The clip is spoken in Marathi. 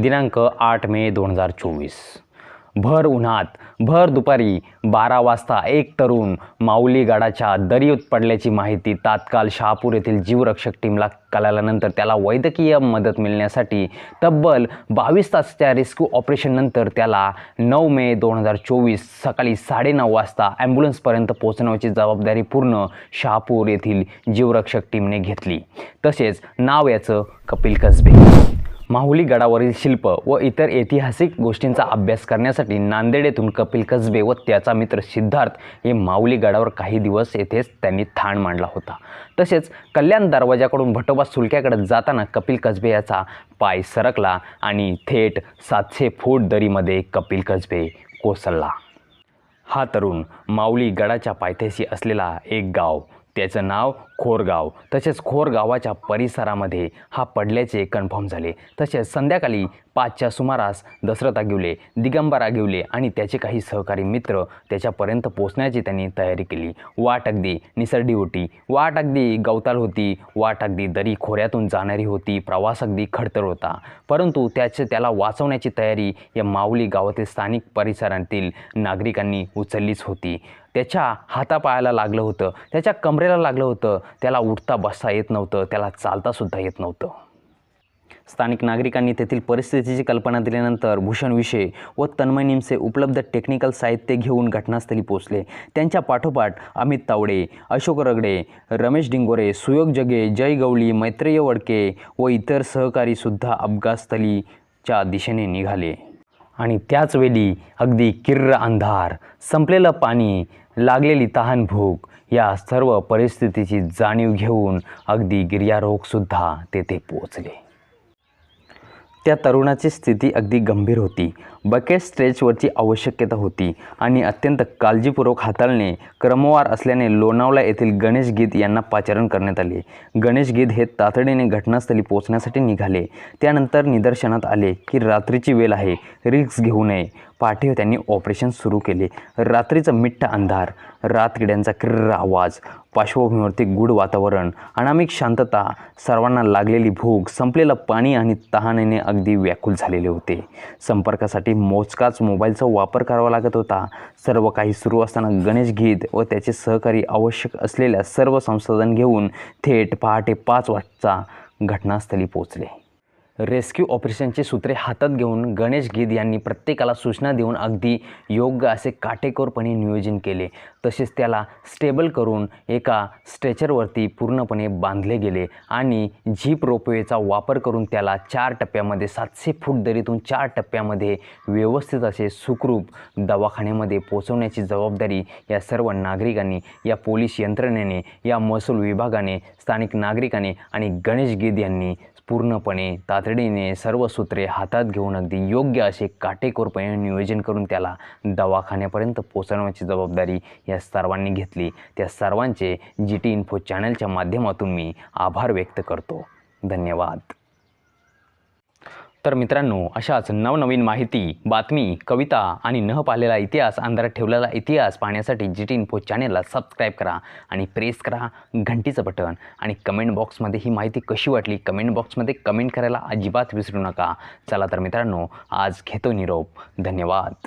दिनांक आठ मे दोन हजार चोवीस. भर उन्हात भर दुपारी बारा वाजता एक तरुण माऊली गडाच्या दरीत पडल्याची माहिती तात्काळ शहापूर येथील जीवरक्षक टीमला कळाल्यानंतर त्याला वैद्यकीय मदत मिळण्यासाठी तब्बल बावीस तासच्या रेस्क्यू ऑपरेशननंतर त्याला नऊ मे दोन हजार चोवीस सकाळी साडेनऊ वाजता ॲम्ब्युलन्सपर्यंत पोहोचवण्याची जबाबदारी पूर्ण शहापूर येथील जीवरक्षक टीमने घेतली. तसेच नाव याचं कपिल कसबे. माहुली गडावरील शिल्प व इतर ऐतिहासिक गोष्टींचा अभ्यास करण्यासाठी नांदेड येथून कपिल कसबे व त्याचा मित्र सिद्धार्थ हे माऊली गडावर काही दिवस येथेच त्यांनी ठाण मांडला होता. तसेच कल्याण दरवाजाकडून भटोबा सुलक्याकडे जाताना कपिल कसबे याचा पाय सरकला आणि थेट सातशे फूट दरीमध्ये कपिल कसबे कोसळला. हा तरुण माऊली गडाच्या पायथ्याशी असलेला एक गाव त्याचं नाव खोरगाव. तसेच खोरगावाच्या परिसरामध्ये हा पडल्याचे कन्फर्म झाले. तसेच संध्याकाळी पाचच्या सुमारास दशरथ आगिवले दिगंबर आगिवले आणि त्याचे काही सहकारी मित्र त्याच्यापर्यंत पोचण्याची त्यांनी तयारी केली. वाट अगदी निसर्डी होती. वाट अगदी गवताल होती. वाट अगदी दरी खोऱ्यातून जाणारी होती. प्रवास अगदी खडतर होता. परंतु त्याचे त्याला वाचवण्याची तयारी या माऊली गावातील स्थानिक परिसरातील नागरिकांनी उचललीच होती. त्याच्या हातापायाला लागलं होतं त्याच्या कमरेला लागलं होतं. त्याला उठता बसता येत नव्हतं त्याला चालतासुद्धा येत नव्हतं. स्थानिक नागरिकांनी तेथील परिस्थितीची कल्पना दिल्यानंतर भूषण विषय व तन्मय निमसे उपलब्ध टेक्निकल साहित्य घेऊन घटनास्थळी पोहोचले. त्यांच्या पाठोपाठ अमित तावडे अशोक रगडे रमेश डिंगोरे सुयोग जगे जय गवळी मैत्रेय वडके व इतर सहकारीसुद्धा अपघातस्थलीच्या दिशेने निघाले. आणि त्याचवेळी अगदी किर्र अंधार संपलेलं पाणी लागलेली तहान भूक या सर्व परिस्थितीची जाणीव घेऊन अगदी गिर्यारोहकसुद्धा तेथे पोचले त्या तरुणाची स्थिती अगदी गंभीर होती. बकेट स्ट्रेचवरची आवश्यकता होती आणि अत्यंत काळजीपूर्वक हाताळणे क्रमवार असल्याने लोणावळा येथील गणेश गीत यांना पाचारण करण्यात आले. गणेश गीत हे तातडीने घटनास्थळी पोहोचण्यासाठी निघाले. त्यानंतर निदर्शनात आले की रात्रीची वेळ आहे रिक्स घेऊ नये. पाठीव त्यांनी ऑपरेशन सुरू केले. रात्रीचं मिठ्ठ अंधार रातकिड्यांचा किर्र आवाज पार्श्वभूमीवरती गूढ वातावरण अनामिक शांतता सर्वांना लागलेली भूक संपलेलं पाणी आणि तहानेने अगदी व्याकुल झालेले होते. संपर्कासाठी मोजकाच मोबाईलचा वापर करावा लागत होता. सर्व काही सुरू असताना गणेश गीत व त्याचे सहकारी आवश्यक असलेल्या सर्व संसाधन घेऊन थेट पहाटे पाच वाजता घटनास्थळी पोहोचले. रेस्क्यू ऑपरेशनची सूत्रे हातात घेऊन गणेश गीद यांनी प्रत्येकाला सूचना देऊन अगदी योग्य असे काटेकोरपणे नियोजन केले. तसेच त्याला स्टेबल करून एका स्ट्रेचरवरती पूर्णपणे बांधले गेले आणि झीप रोपवेचा वापर करून त्याला चार टप्प्यामध्ये सातशे फूट दरीतून चार टप्प्यामध्ये व्यवस्थित असे सुखरूप दवाखान्यामध्ये पोचवण्याची जबाबदारी या सर्व नागरिकांनी या पोलीस यंत्रणेने या महसूल विभागाने स्थानिक नागरिकाने आणि गणेश गीद यांनी पूर्णपणे तातडीने सर्व सूत्रे हातात घेऊन अगदी योग्य असे काटेकोरपणे नियोजन करून त्याला दवाखान्यापर्यंत पोचवण्याची जबाबदारी या सर्वांनी घेतली. त्या सर्वांचे जी टी इन्फो चॅनलच्या माध्यमातून मी आभार व्यक्त करतो. धन्यवाद. तर मित्रांनो अशाच नवनवीन माहिती बातमी कविता आणि न पाहिलेला इतिहास अंधारात ठेवलेला इतिहास पाहण्यासाठी जी टी इन्फो चॅनेलला सबस्क्राईब करा आणि प्रेस करा घंटीचं बटन. आणि कमेंट बॉक्समध्ये ही माहिती कशी वाटली कमेंट बॉक्समध्ये कमेंट करायला अजिबात विसरू नका. चला तर मित्रांनो आज घेतो निरोप. धन्यवाद.